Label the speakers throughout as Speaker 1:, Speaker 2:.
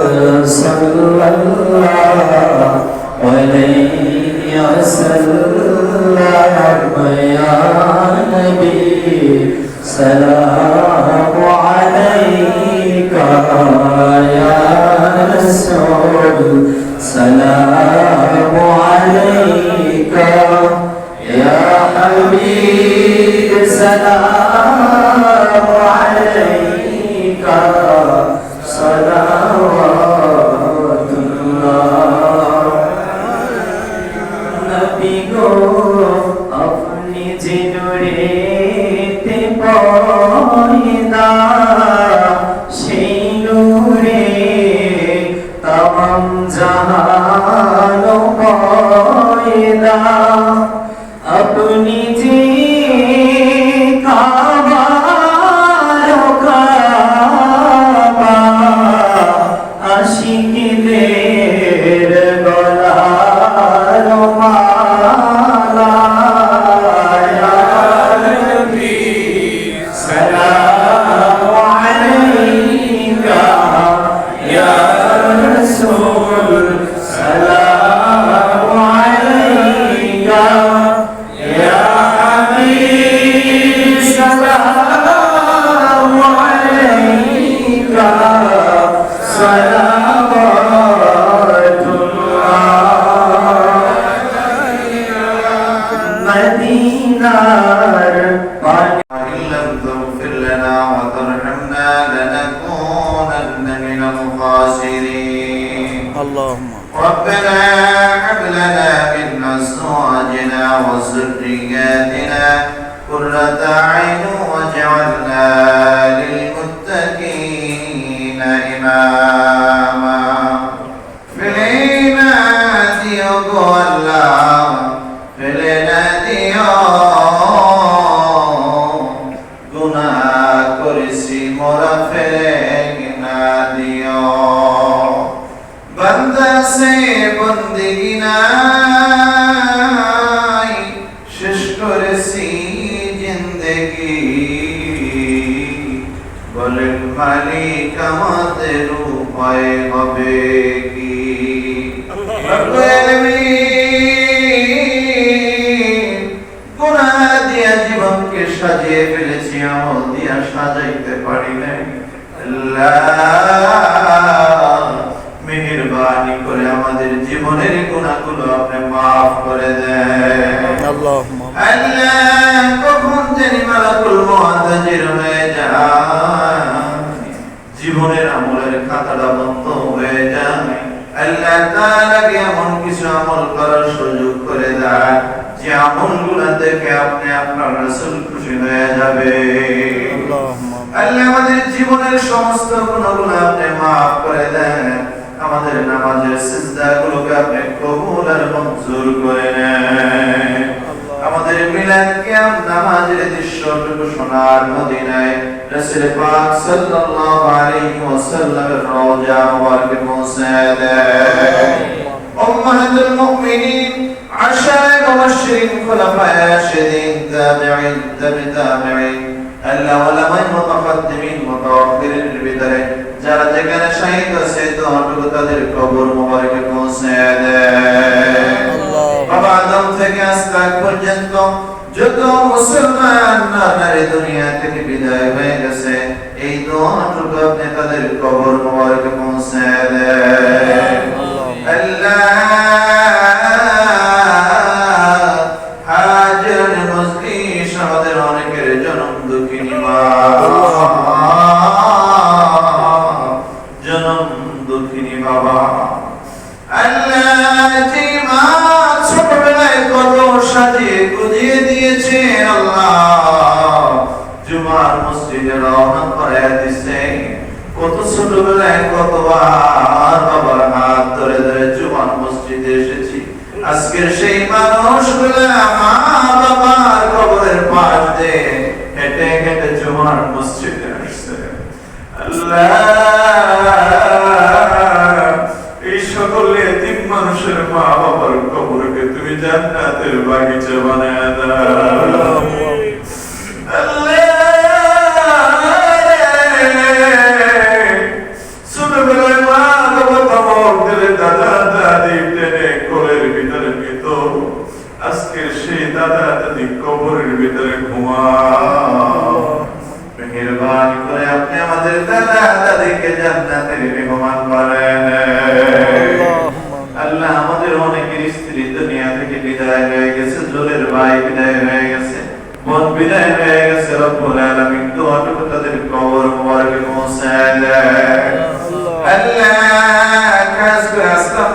Speaker 1: محمد صلى الله عليه وسلم يا نبي سلام عليك يا رسول سلام পয়দা আপনি যে কাবার
Speaker 2: لنا وترحمنا لنكونن من الخاسرين.
Speaker 3: اللهم.
Speaker 2: ربنا هب لنا من أزواجنا وذرياتنا قرة أعين واجعلنا উপায় হবে কি? জীবনকে সাজিয়ে ফেলেছি আমল দিয়া সাজাইতে পারি মেহরবানি করে আমাদের জীবনের গুণাগুলো আপনি মাফ করে দেন। আল্লাহ কখন জানি মালাকুল মহাদাজির হয়ে যা জীবনের আমল খাতাটা বন্ধ হয়ে যায় আল্লাহ তাআলাকে এমন কিছু আমল করার সুযোগ করে দেয়? যে আমলগুলো থেকে আপনি আপনার রাসূল খুশি হয়ে যাবে। আল্লাহ আমাদের জীবনের সমস্ত গুণগুলো আপনি maaf করে দেন। আমাদের নামাজের সিজদাগুলোকে আপনি কবুল আর মঞ্জুর করে নেন। আমাদের মিলাদ কিয়াম নামাজের দৃশ্যটুকু সোনার মদিনায় রাসূল পাক সাল্লাল্লাহু আলাইহি ওয়াসাল্লামের রওজা মুবারকে পৌঁছে দেন উম্মাহাতুল মুমিনিন আশায়ে মুবাশশিরিন খুলাফায়ে রাশিদিন তাবিঈন তাবি তাবিঈন আল্লাহ মুতাকাদ্দিমিন মুতাওয়াক্কিরিন ভিতরে যারা যেখানে শহীদ আছে দোয়াটুকু তাদের কবর মুবারকে পৌঁছে দেন বাবা আদম থেকে আজকাল পর্যন্ত যত মুসলমান নারী দুনিয়া থেকে বিদায় হয়ে গেছে, এই দোয়াটুকু আপনি তাদের কবর মুবারকে পৌঁছে দেন। আমাদের অনেকের জনম দুঃখিনী জনম দুঃখিনী বাবা। আল্লাহ মা ছোটবেলায় কত সাজিয়ে গুজিয়ে দিয়েছে আল্লাহ। জুমার মসজিদে রওনা করে দিছে। কত ছোটবেলায় কতবার বাবার হাত ধরে ধরে জুমার মসজিদে এসেছি। আজকের সেই মানুষগুলা মা বাবার কবরের পাশ দিয়ে হেঁটে হেঁটে জুমার মসজিদে আসছে। আল্লাহ। জান্নাতের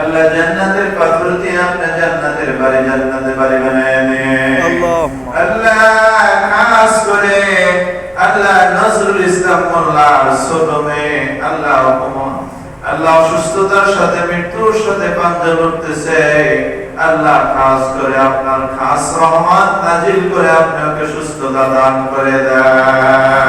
Speaker 2: আল্লাহ জান্নাতের পাথর দিয়ে আপনি জান্নাতের বাড়ি জান্নাতের বাড়ি বানায় দিন আল্লাহ খাস করে আল্লাহ নজরুল ইসলাম আল্লাহ অপমান। আল্লাহ অসুস্থতার সাথে মৃত্যুর সাথে পাঞ্জা লড়তেছে আল্লাহ খাস করে আপনার খাস রহমান নাজিল করে আপনাকে সুস্থতা দান করে দেয়।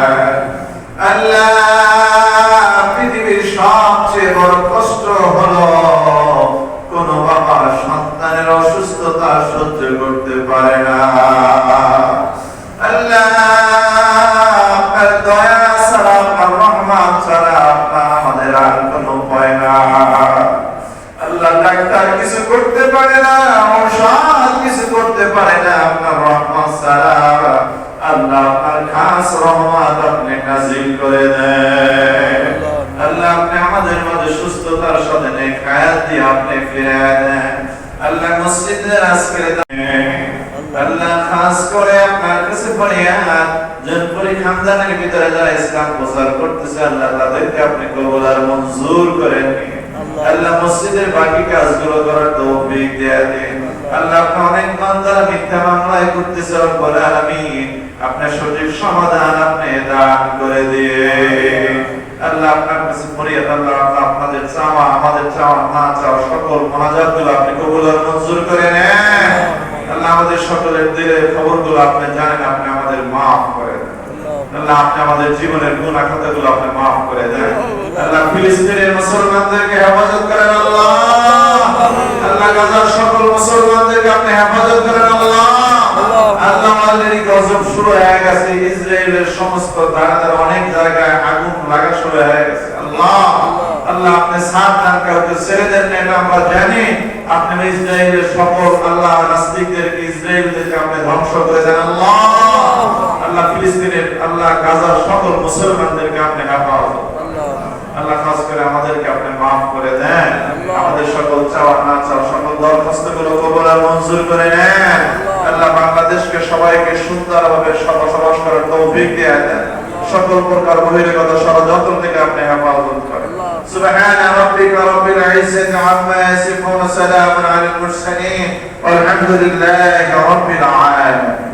Speaker 2: করে আল্লাহ। আপনি আমাদের মাঝে সুস্থতার সাথে নেক হায়াত দিয়ে আপনি ফিরে দেন। আল্লাহ মসজিদের আজকের আল্লাহ। খাস করে আপনার কাছে ফরিয়াদ জনপুরি খানদানের ভিতরে যারা ইসলাম প্রচার করতেছে আল্লাহ তাদেরকে আপনি কবুল আর মঞ্জুর করেন আল্লাহ মসজিদের বাকি কাজগুলো করার তৌফিক দেয়া দিন। আল্লাহ অনেক বান্দারা মিথ্যা মামলায় করতেছে রব্বুল আলামিন। আপনার সঠিক সমাধান আপনি দান করে দিয়ে আল্লাহ আপনার কাছে ফরিয়াদ, আল্লাহ আপনাদের চাওয়া, আমাদের চাওয়া, না চাওয়া সকল মোনাজাতগুলো আপনি কবুল আর মঞ্জুর করে নেন। আল্লাহ আমাদের সকলের দিলের খবরগুলো আপনি জানেন, আপনি আমাদের মাফ করে দেন। আল্লাহ আপনি আমাদের জীবনের গুনাহ খাতাগুলো আপনি মাফ করে দেন। আল্লাহ ফিলিস্তিনের মুসলমানদেরকে হেফাজত করেন আল্লাহ। আল্লাহ গাজার সকল মুসলমানদেরকে আপনি হেফাজত করেন আল্লাহ। আল্লাহ অলরেডি গজব শুরু হয়ে গেছে, ইসরায়েলের সমস্ত দাঁড়াদার অনেক জায়গায় আগুন লাগা শুরু হয়ে গেছে। আল্লাহ আল্লাহ আপনি সাবধান কাউকে ছেড়ে দেন না এটা আমরা জানি। আপনি ইসরায়েলের সকল আল্লাহ নাস্তিকদেরকে, ইসরায়েলদেরকে আপনি ধ্বংস করে দেন আল্লাহ। আল্লাহ ফিলিস্তিনের, আল্লাহ গাজার সকল মুসলমানদেরকে আপনি হেফাজত আল্লাহ খাস করে আমাদেরকে আপনি মাফ করে দেন আমাদের সকল চাওয়া না চাওয়া সকল দরখাস্ত গুলো কবল আর মঞ্জুর করে নেন আল্লাহ বাংলাদেশকে সবাইকে সুন্দরভাবে বসবাস করার তৌফিক দিয়ে দেন সকল প্রকার বহিরাগত ষড়যন্ত্র থেকে আপনি হেফাজত করেন سبحان ربك رب العزة عما يصفون سلام على المرسلين والحمد لله رب العالمين